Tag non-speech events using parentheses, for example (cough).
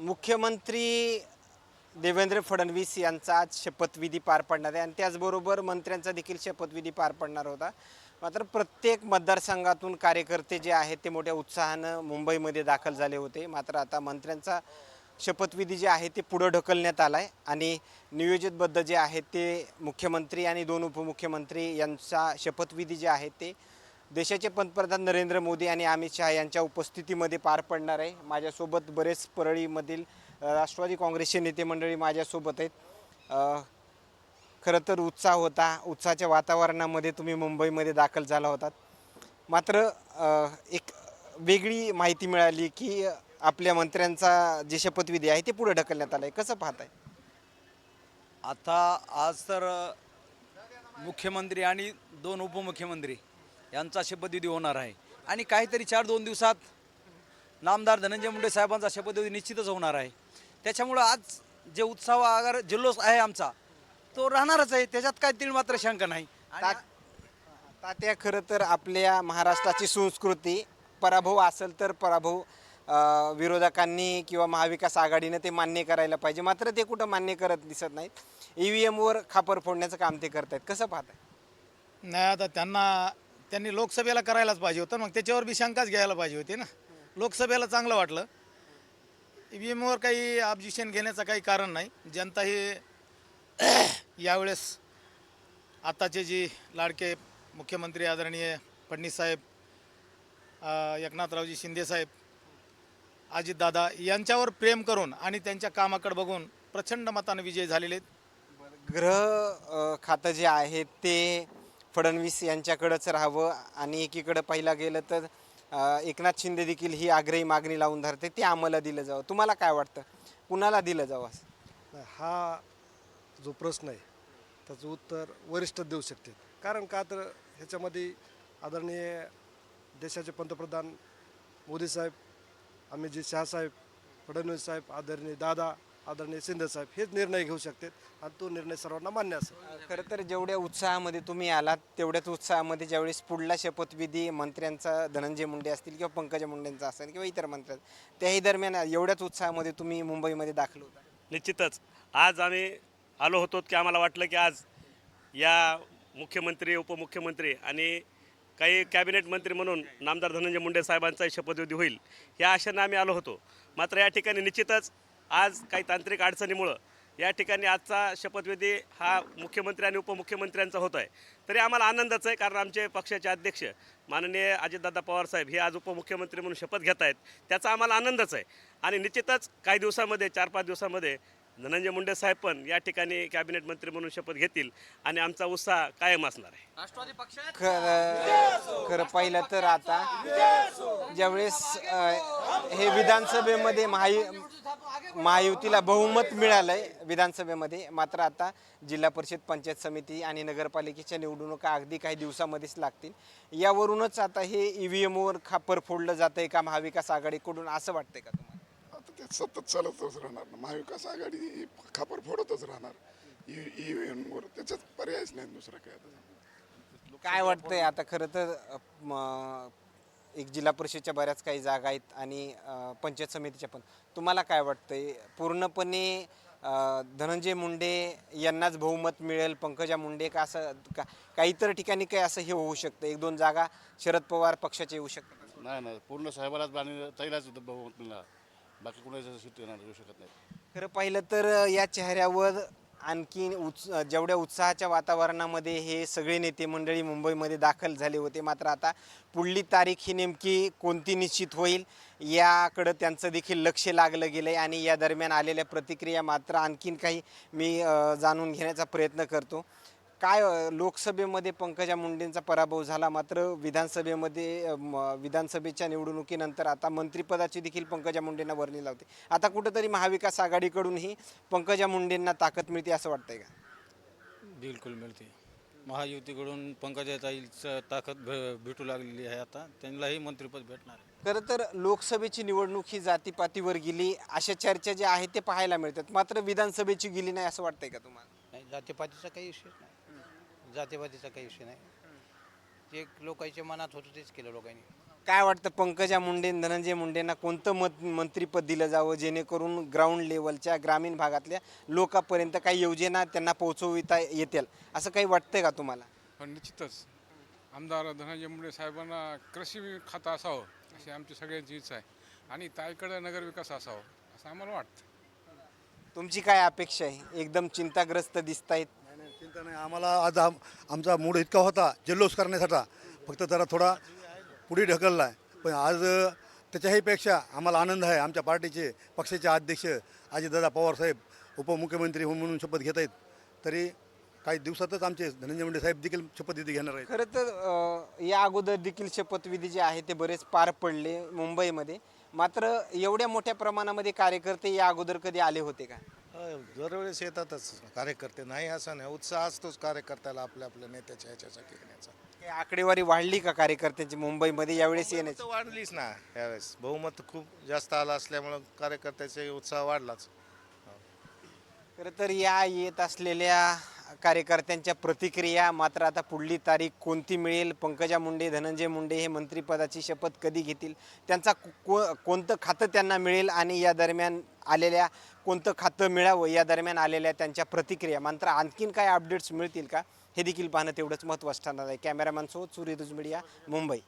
मुख्यमंत्री देवेंद्र फडणवीस यांचा आज शपथविधी पार पडणार आहे. आणि त्याचबरोबर मंत्र्यांचा देखील शपथविधी पार पडणार होता. मात्र प्रत्येक मतदारसंघातून कार्यकर्ते जे आहेत ते मोठ्या उत्साहानं मुंबईमध्ये दाखल झाले होते. मात्र आता मंत्र्यांचा शपथविधी जे आहे ते पुढं ढकलण्यात आला आहे आणि नियोजितबद्ध जे आहे ते मुख्यमंत्री आणि दोन उपमुख्यमंत्री यांचा शपथविधी जे आहे ते देशाचे पंतप्रधान नरेंद्र मोदी आणि अमित शहा यांच्या उपस्थितीमध्ये पार पडणार आहे. माझ्यासोबत बरेच परळीमधील राष्ट्रवादी काँग्रेसचे नेते मंडळी माझ्यासोबत आहेत. खरं तर उत्साह होता. उत्साहाच्या वातावरणामध्ये तुम्ही मुंबईमध्ये दाखल झाला होतात. मात्र एक वेगळी माहिती मिळाली की आपल्या मंत्र्यांचा जे शपथविधी आहे ते पुढे ढकलण्यात आलं आहे कसं पाहताय? आता आज तर मुख्यमंत्री आणि दोन उपमुख्यमंत्री यांचा शपथविधी होणार आहे. आणि काहीतरी चार दोन दिवसात नामदार धनंजय मुंडे साहेबांचा शपथविधी निश्चितच होणार आहे. त्याच्यामुळं आज जे उत्साह आगर जल्लोष आहे आमचा तो राहणारच आहे. त्याच्यात काय तीळ मात्र शंका नाही. ता- तात्या खरं तर आपल्या महाराष्ट्राची संस्कृती पराभव असेल तर पराभव अ, विरोधकांनी किंवा महाविकास आघाडीनं ते मान्य करायला पाहिजे. मात्र ते कुठं मान्य करत दिसत नाहीत. ई व्ही एमवर खापर फोडण्याचं काम ते करतायत. कसं पाहताय? नाही आता त्यांना त्यांनी लोकसभेला करायलाच पाहिजे होतं. मग त्याच्यावर बी शंकाच घ्यायला पाहिजे होती ना. लोकसभेला चांगलं वाटलं. ई व्ही एमवर काही ऑब्जेक्शन घेण्याचं काही कारण नाही. जनता ही (coughs) यावेळेस आताचे जी लाडके मुख्यमंत्री आदरणीय फडणवीस साहेब एकनाथरावजी शिंदेसाहेब अजितदादा यांच्यावर प्रेम करून आणि त्यांच्या कामाकडे बघून प्रचंड मतानं विजय झालेले आहेत. गृह खातं जे आहे ते फडणवीस यांच्याकडंच राहावं आणि एकीकडं पाहिला गेलं तर एकनाथ शिंदे देखील ही आग्रही मागणी लावून धरते. ते आम्हाला दिलं जावं. तुम्हाला काय वाटतं? कुणाला दिलं जावं असं? हा जो प्रश्न आहे त्याचं उत्तर वरिष्ठ देऊ शकते कारण का तर ह्याच्यामध्ये आदरणीय देशाचे पंतप्रधान मोदी साहेब अमितजी शहासाहेब फडणवीस साहेब आदरणीय दादा आदरणीय शिंदे साहेब हेच निर्णय घेऊ शकतात आणि तो निर्णय सर्वांना मान्य असेल. खरं तर जेवढ्या उत्साहामध्ये तुम्ही आलात तेवढ्याच उत्साहामध्ये ज्यावेळेस पुढला शपथविधी मंत्र्यांचा धनंजय मुंडे असतील किंवा पंकजा मुंडेंचा असेल किंवा इतर मंत्र्यांचा त्याही दरम्यान एवढ्याच उत्साहामध्ये तुम्ही मुंबईमध्ये दाखल होता. निश्चितच. आज आम्ही आलो होतो की आम्हाला वाटलं की आज या मुख्यमंत्री उपमुख्यमंत्री आणि काही कॅबिनेट मंत्री म्हणून नामदार धनंजय मुंडे साहेबांचा शपथविधी होईल या आशेनं आम्ही आलो होतो. मात्र या ठिकाणी निश्चितच आज काही तांत्रिक अडचणीमुळं या ठिकाणी आजचा शपथविधी हा मुख्यमंत्री आणि उपमुख्यमंत्र्यांचा होत आहे तरी आम्हाला आनंदच आहे कारण आमचे पक्षाचे अध्यक्ष माननीय अजितदादा पवार साहेब हे आज उपमुख्यमंत्री म्हणून शपथ घेत आहेत. त्याचा आम्हाला आनंदच आहे. आणि निश्चितच काही दिवसामध्ये चार पाच दिवसामध्ये धनंजय मुंडे साहेब पण या ठिकाणी कॅबिनेट मंत्री म्हणून शपथ घेतील आणि आमचा उत्साह कायम असणार आहे. राष्ट्रवादी पक्षात खरं खरं पाहिलं तर आता ज्यावेळेस हे विधानसभेमध्ये महायु महायुतीला बहुमत मिळालंय विधानसभेमध्ये. मात्र आता जिल्हा परिषद पंचायत समिती आणि नगरपालिकेच्या निवडणुका अगदी काही दिवसामध्येच लागतील. यावरूनच आता हे ई व्ही एमवर खापर फोडलं जातंय का महाविकास आघाडीकडून? असं वाटतंय का तुम्हाला? आता ते सतत चालतच राहणार ना. महाविकास आघाडी खापर फोडतच राहणार. ई व्ही एमवर त्याच्यात पर्यायच नाही दुसरा काय आता. काय वाटतंय? आता खरं तर एक जिल्हा परिषदच्या बऱ्याच काही जागा आहेत आणि पंचायत समितीच्या पण. तुम्हाला काय वाटतंय? पूर्णपणे धनंजय मुंडे यांनाच बहुमत मिळेल पंकजा मुंडे का असं का का इतर ठिकाणी काय असं हे होऊ शकतं? एक दोन जागा शरद पवार पक्षाचे येऊ शकतात. नाही नाही. पूर्ण साहेबालाच आणि ताईलाच इथं बहुमत मिळणार. बाकी कुणाचं सीट येणार येऊ शकत नाही. खरं पाहिलं तर या चेहऱ्यावर आणखी उत्स जेवढ्या उत्साहाच्या वातावरणामध्ये हे सगळे नेते मंडळी मुंबईमध्ये दाखल झाले होते. मात्र आता पुढली तारीख ही नेमकी कोणती निश्चित होईल याकडं त्यांचं देखील लक्ष लागलं गेलं आहे आणि या दरम्यान आलेल्या प्रतिक्रिया मात्र आणखीन काही मी जाणून घेण्याचा प्रयत्न करतो. काय लोकसभेमध्ये पंकजा मुंडेंचा पराभव झाला? मात्र विधानसभेमध्ये विधानसभेच्या निवडणुकीनंतर आता मंत्रिपदाची देखील पंकजा मुंडेंना वर्णी लावते. आता कुठंतरी महाविकास आघाडीकडूनही पंकजा मुंडेंना ताकद मिळते असं वाटतंय का? बिलकुल मिळते. महायुतीकडून पंकजाताईचं ताकद भेटू लागलेली आहे आता. त्यांनाही मंत्रिपद भेटणार आहे. खरं तर लोकसभेची निवडणूक ही जातीपातीवर गेली. अशा चर्चा ज्या आहेत ते पाहायला मिळतात. मात्र विधानसभेची गेली नाही असं वाटतंय का तुम्हाला? जातीपातीचा काही विषय नाही. जातीपातीचा काही विषय नाही. जे लोकांच्या मनात होतं तेच केलं लोकांनी. काय वाटतं पंकजा मुंडे धनंजय मुंडेंना कोणतं मत मंत्रीपद दिलं जावं जेणेकरून ग्राउंड लेवलच्या ग्रामीण भागातल्या लोकांपर्यंत काही योजना त्यांना पोहोचविता येतील? असं काही वाटतंय का तुम्हाला? पण निश्चितच. आमदार धनंजय मुंडे साहेबांना कृषी खातं असावं अशी आमची सगळ्यांची इच्छा आहे. आणि ताईकडं नगरविकास असावं असं आम्हाला वाटतं. तुमची काय अपेक्षा आहे? एकदम चिंताग्रस्त दिसतायत. चिंता नाही. आम्हाला आज आम आमचा मूड इतका होता जल्लोष करण्यासाठी. फक्त जरा थोडा पुढे ढकलला आहे पण आज अ, त्याच्याही पेक्षा आम्हाला आनंद आहे. आमच्या पार्टीचे पक्षाचे अध्यक्ष अजितदादा पवार साहेब उपमुख्यमंत्री म्हणून शपथ घेत आहेत. तरी काही दिवसातच आमचे धनंजय मुंडे साहेब देखील शपथविधी घेणार आहेत. खरं तर अ, या अगोदर देखील शपथविधी जे आहे ते बरेच पार पडले मुंबईमध्ये. मात्र एवढ्या मोठ्या प्रमाणामध्ये कार्यकर्ते या अगोदर कधी आले होते का? दरवेळेस येतातच कार्यकर्ते. नाही असं नाही. उत्साह असतोच कार्यकर्त्याला आपल्या आपल्या नेत्याच्या ह्याच्यासाठी येण्याचा. आकडेवारी वाढली का कार्यकर्त्यांची मुंबईमध्ये यावेळेस येण्याची? वाढलीच ना यावेळेस. बहुमत खूप जास्त आलं असल्यामुळं कार्यकर्त्याचे उत्साह वाढलाच. खरं तर या येत असलेल्या कार्यकर्त्यांच्या प्रतिक्रिया मात्र आता पुढली तारीख कोणती मिळेल? पंकजा मुंडे धनंजय मुंडे हे मंत्रिपदाची शपथ कधी घेतील? त्यांचा को- को कोणतं खातं त्यांना मिळेल आणि या दरम्यान आलेल्या कोणतं खातं मिळावं या दरम्यान आलेल्या त्यांच्या प्रतिक्रिया? मात्र आणखीन काय अपडेट्स मिळतील का? हे देखील पाहणं तेवढंच महत्त्वाचं ठरणार आहे. कॅमेरामॅन सोबत सूर्यदुज मीडिया मुंबई.